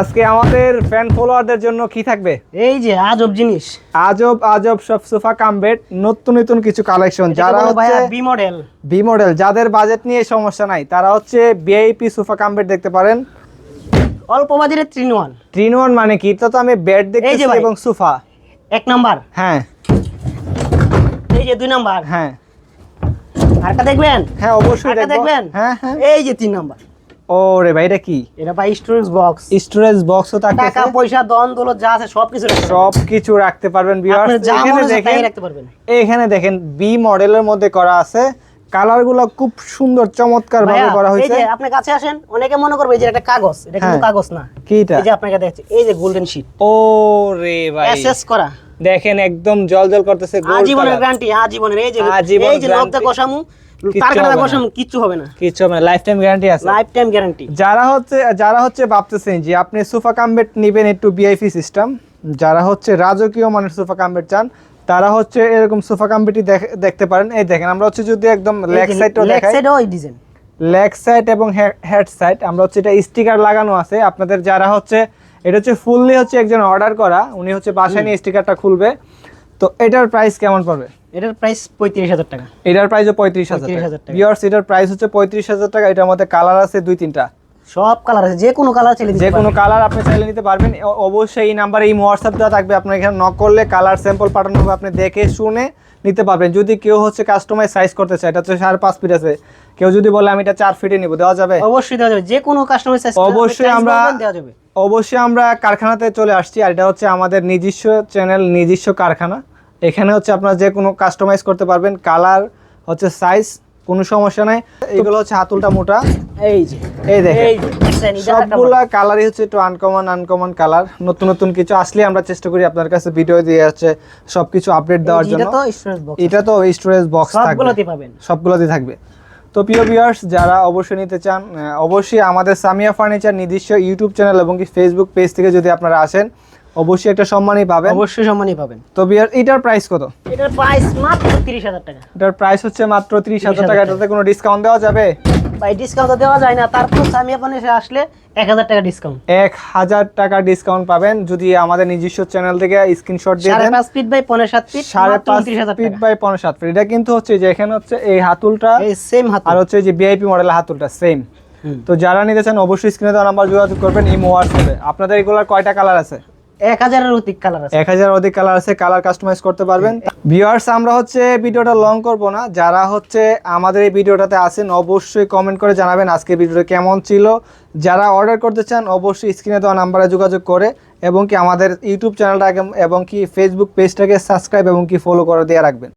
আজকে আমাদের ফ্যান ফলোয়ারদের জন্য কি থাকবে? এই যে আজব জিনিস। আজব আজব সব সোফা কাম বেড নতুন নতুন কিছু কালেকশন যারা হচ্ছে বি মডেল বি মডেল যাদের বাজেট নিয়ে সমস্যা নাই তারা হচ্ছে ভিআইপি সোফা কাম বেড দেখতে পারেন। অল্প বাজারে থ্রি ওয়ান ট্রিন ওয়ান মানে কি? তো আমি বেড দেখতেছি এবং সোফা। এক নাম্বার। হ্যাঁ। এই যে দুই নাম্বার। হ্যাঁ। আরেকটা দেখবেন? হ্যাঁ অবশ্যই দেখবেন? হ্যাঁ হ্যাঁ। এই যে তিন নাম্বার। ও রে ভাই এটা কি? এটা ভাই স্টোরেজ বক্স স্টোরেজ বক্সও টাকা পয়সা দন দৌলত যা আছে সব কিছু রাখতে পারবেন। সব কিছু রাখতে পারবেন আপনার ভিউয়ার্স যা এখানে দেখেন রাখতে পারবেন। এখানে দেখেন বি মডেলের মধ্যে করা আছে। কালারগুলো খুব সুন্দর চমৎকার ভাবে করা এই হয়েছে। যে আপনার কাছে আসেন অনেকে মনে করবে যে এটা কাগজ এটা কিন্তু হ্যাঁ। কাগজ না। কি এটা এই যে আপনাকে দেখছি এই যে গোল্ডেন শীট ও রে ভাই। এসএস করা। দেখেন একদম জল জল করতেছে gold আজীবনের গ্যারান্টি আজীবনের। এই যে এই যে। কষামু কিচ্ছু তার কাটা হবে না। কষামু কিচ্ছু হবে না। লাইফ টাইম গ্যারান্টি আছে। লাইফ টাইম গ্যারান্টি যারা হচ্ছে যারা হচ্ছে ভাবতেছেন যে আপনি সোফা কামবেট নেবেন একটু বিআইপি সিস্টেম যারা হচ্ছে রাজকীয় মানের সোফা কামবেট চান তারা হচ্ছে এরকম সোফা কামবেটি দেখতে পারেন। এই দেখেন আমরা হচ্ছে যদি একদম লেগ সাইডটাও লেগ সাইডও ওই ডিজাইন লেগ সাইড এবং হেড সাইড আমরা হচ্ছে এটা স্টিকার লাগানো আছে। আপনাদের যারা হচ্ছে এটা হচ্ছে ফুললি হচ্ছে একজন অর্ডার করা উনি হচ্ছে বাসায় নিয়ে স্টিকারটা খুলবে। তো এটার প্রাইস কেমন পড়বে? এটার প্রাইস পঁয়ত্রিশ হাজার টাকা। এটার প্রাইস পঁয়ত্রিশ হাজার টাকা। ভিউয়ার্স এটার প্রাইস হচ্ছে পঁয়ত্রিশ হাজার টাকা। এটার মধ্যে কালার আছে দুই তিনটা। সব কালার আছে। যে কোনো কালার চাইলে যে কোনো কালার আপনি চাইলে নিতে পারবেন। অবশ্যই এই নাম্বারে এই হোয়াটসঅ্যাপ দেওয়া থাকবে। আপনার এখানে নক করলে কালার স্যাম্পল পাঠানো হবে। আপনি দেখে শুনে নিতে পারবেন। যদি কেউ হচ্ছে কাস্টমাইজ সাইজ করতে চায় এটা হচ্ছে সাড়ে পাঁচ ফিট আছে। কেউ যদি বলে আমি এটা চার ফিটে নিব দেওয়া যাবে? অবশ্যই দেওয়া যাবে। যে কোনো কাস্টমার সাইজ অবশ্যই আমরা- দেওয়া যাবে। অবশ্যই আমরা কারখানাতে চলে আসছি। আর এটা হচ্ছে আমাদের নিজস্ব চ্যানেল নিজস্ব কারখানা। এখানে হচ্ছে আপনারা যে কোনো কাস্টমাইজ করতে পারবেন কালার হচ্ছে সাইজ কোনো সমস্যা নাই। এগুলো হচ্ছে হাতুলটা মোটা। এই যে এই দেখেন। একটা সবগুলা কালারই হচ্ছে একটু আনকমন আনকমন কালার নতুন নতুন কিছু আসলে আমরা চেষ্টা করি আপনার কাছে ভিডিও দিয়ে হচ্ছে সবকিছু আপডেট দেওয়ার জন্য। এটা তো স্টোরেজ বক্স এটা তো স্টোরেজ বক্স থাকবে। সবগুলোতে পাবেন। সবগুলোতে থাকবে। তো প্রিয় ভিউয়ার্স যারা অবশ্যই নিতে চান অবশ্যই আমাদের সামিয়া ফার্নিচার নিজস্ব ইউটিউব চ্যানেল এবং কি ফেসবুক পেজ থেকে যদি আপনারা আসেন অবশ্যই একটা সম্মানই পাবেন। অবশ্যই সম্মানই পাবেন। তো বিয়ার এটার প্রাইস কত? এটার প্রাইস মাত্র তিরিশ হাজার টাকা। এটার প্রাইস হচ্ছে মাত্র 30,000 টাকা। এটাতে কোনো ডিসকাউন্ট দেওয়া যাবে? ভাই ডিসকাউন্ট তো দেওয়া যায় না। তারপর আমি আপনার এসে আসলে এক হাজার টাকা ডিসকাউন্ট এক হাজার টাকা ডিসকাউন্ট পাবেন। যদি আমাদের নিজস্ব চ্যানেল থেকে স্ক্রিনশট দিয়ে দেন পাঁচ ফিট বাই পনেরো সাত ফিট সাড়ে মাত্র পাঁচ ফিট বাই পনেরো সাত ফিট এটা কিন্তু হচ্ছে যে এখানে হচ্ছে এই হাতুলটা এই সেম হাত আর হচ্ছে যে ভিআইপি মডেলের হাতুলটা সেম তো যারা নিতে চান অবশ্যই স্ক্রিনে দেওয়া নাম্বার যোগাযোগ করবেন ইমো হোয়াটসঅ্যাপে আপনাদের এগুলোর কয়টা কালার আছে? এক হাজারের এক হাজার অধিক কালার আছে কালার কাস্টমাইজ করতে পারবেন। আমরা হচ্ছে ভিডিওটা লং করব না। যারা হচ্ছে আমাদের এই ভিডিওটাতে অবশ্যই কমেন্ট করে জানাবেন আজকে ভিডিওটা কেমন ছিল। যারা অর্ডার করতে চান, অবশ্যই স্ক্রিনে দেওয়া নাম্বারে যোগাযোগ করে এবং কি আমাদের ইউটিউব চ্যানেলটাকে এবং কি ফেসবুক পেজটাকে সাবস্ক্রাইব এবং কি ফলো করে দিয়ে রাখবেন।